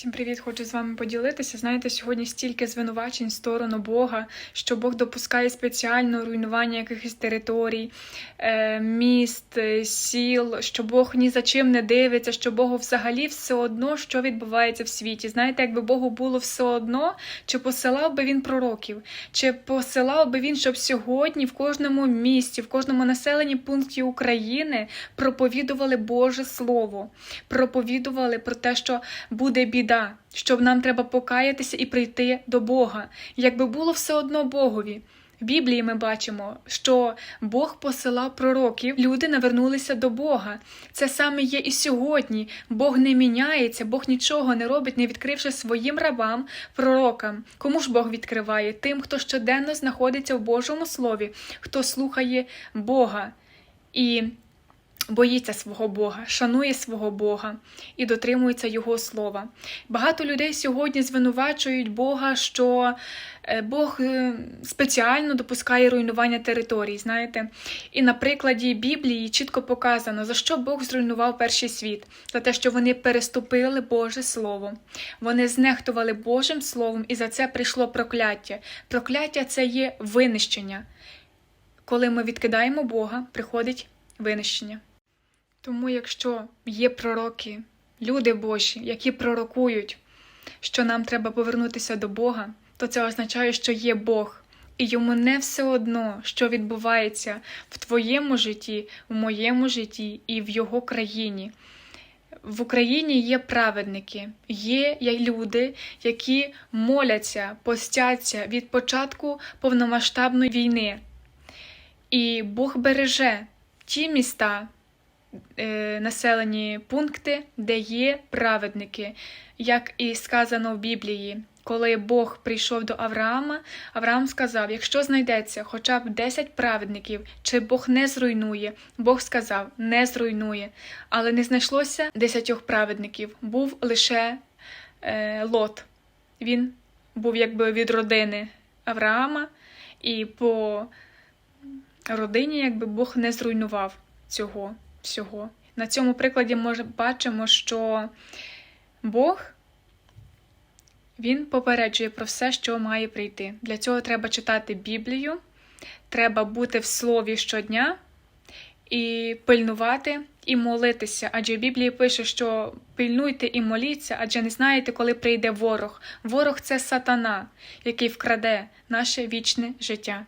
Всім привіт, хочу з вами поділитися. Знаєте, сьогодні стільки звинувачень в сторону Бога, що Бог допускає спеціально руйнування якихось територій, е, міст, е, сіл, що Бог ні за чим не дивиться, що Богу взагалі все одно, що відбувається в світі. Знаєте, якби Богу було все одно, чи посилав би він пророків, чи посилав би він, щоб сьогодні в кожному місті, в кожному населенні пункті України проповідували Боже Слово, проповідували про те, що буде біда, що нам треба покаятися і прийти до Бога. Якби було все одно Богові. В Біблії ми бачимо, що Бог посилав пророків, люди навернулися до Бога. Це саме є і сьогодні. Бог не міняється, Бог нічого не робить, не відкривши своїм рабам, пророкам. Кому ж Бог відкриває? Тим, хто щоденно знаходиться в Божому Слові, хто слухає Бога. І боїться свого Бога, шанує свого Бога і дотримується Його слова. Багато людей сьогодні звинувачують Бога, що е, Бог е, спеціально допускає руйнування територій. Знаєте, і на прикладі Біблії чітко показано, за що Бог зруйнував перший світ, за те, що вони переступили Боже Слово. Вони знехтували Божим Словом, і за це прийшло прокляття. Прокляття це є винищення. Коли ми відкидаємо Бога, приходить винищення. Тому, якщо є пророки, люди Божі, які пророкують, що нам треба повернутися до Бога, то це означає, що є Бог, і йому не все одно, що відбувається в твоєму житті, в моєму житті і в його країні. В Україні є праведники, є люди, які моляться, постяться від початку повномасштабної війни. І Бог береже ті міста, е, населені пункти, де є праведники, як і сказано в Біблії. Коли Бог прийшов до Авраама, Авраам сказав: якщо знайдеться хоча б 10 праведників, чи Бог не зруйнує, Бог сказав, не зруйнує. Але не знайшлося 10 праведників, був лише е, Лот. Він був якби від родини Авраама, і по родині якби Бог не зруйнував цього всього. На цьому прикладі ми бачимо, що Бог він попереджує про все, що має прийти. Для цього треба читати Біблію, треба бути в слові щодня і пильнувати і молитися. Адже в Біблії пише, що пильнуйте і моліться, адже не знаєте, коли прийде ворог. Ворог це сатана, який вкраде наше вічне життя.